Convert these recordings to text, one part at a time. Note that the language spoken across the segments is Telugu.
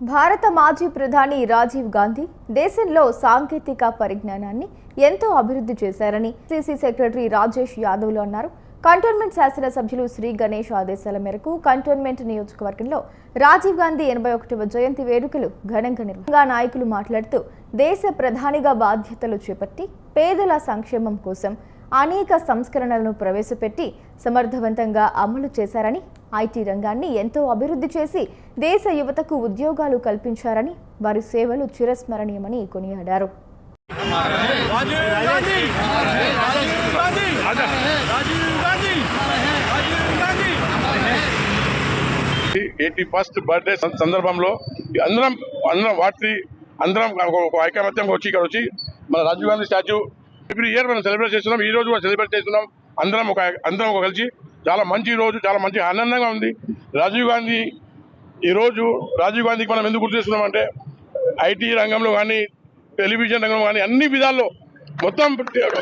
భారత మాజీ ప్రధాని రాజీవ్ గాంధీ దేశంలో సాంకేతిక పరిజ్ఞానాన్ని ఎంతో అభివృద్ధి చేశారని సిసి సెక్రటరీ రాజేష్ యాదవ్లు అన్నారు. కంటోన్మెంట్ శాసనసభ్యులు శ్రీ గణేష్ ఆదేశాల మేరకు కంటోన్మెంట్ నియోజకవర్గంలో రాజీవ్ గాంధీ ఎనభై ఒకటవ జయంతి వేడుకలు ఘనంగా నిర్వహించగా నాయకులు మాట్లాడుతూ దేశ ప్రధానిగా బాధ్యతలు చేపట్టి పేదల సంక్షేమం కోసం అనేక సంస్కరణలను ప్రవేశపెట్టి సమర్థవంతంగా అమలు చేశారని ఐటీ రంగాన్ని ఎంతో అభివృద్ధి చేసి దేశ యువతకు ఉద్యోగాలు కల్పించారని వారి సేవలు చిరస్మరణీయమని కొనియాడారు. ఎయిటీ ఫస్ట్ బర్త్డే సందర్భంలో అందరం అందరం వాటి అందరం ఒక- ఒక ఐకమత్యంగా వచ్చి ఇక్కడ వచ్చి మన Rajiv Gandhi statue every year మనం సెలబ్రేట్ చేస్తున్నాం ఈ రోజు కూడా సెలబ్రేట్ చేస్తున్నాం. అందరం ఒక అందరం ఒక కలిసి చాలా మంచి రోజు చాలా మంచి ఆనందంగా ఉంది. రాజీవ్ గాంధీ ఈరోజు రాజీవ్ గాంధీకి మనం ఎందుకు గుర్తు చేస్తున్నాం ఐటీ రంగంలో కానీ టెలివిజన్ రంగంలో కానీ అన్ని విధాల్లో మొత్తం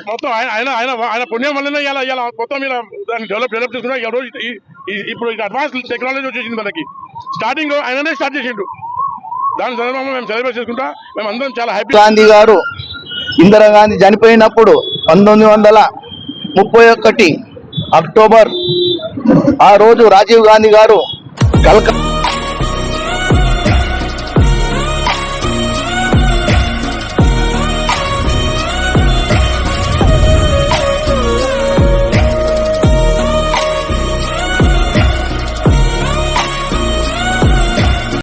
మొత్తం ఆయన ఆయన ఆయన ఆయన పుణ్యం వల్లనే ఇలా ఇలా మొత్తం ఇలా దాన్ని డెవలప్ డెవలప్ చేసుకున్నా ఈ రోజు ఈ- ఈ- ఇప్పుడు అడ్వాన్స్ టెక్నాలజీ వచ్చేసింది మనకి. స్టార్టింగ్ ఆయననే స్టార్ట్ చేసిండు. దాని సందర్భంగా మేము సెలబ్రేట్ చేసుకుంటా మేము అందరం చాలా హ్యాపీ గాంధీ గారు ఇందిరాగాంధీ చనిపోయినప్పుడు పంతొమ్మిది వందల ముప్పై ఒకటి అక్టోబర్ ఆ రోజు రాజీవ్ గాంధీ గారు కలకత్తా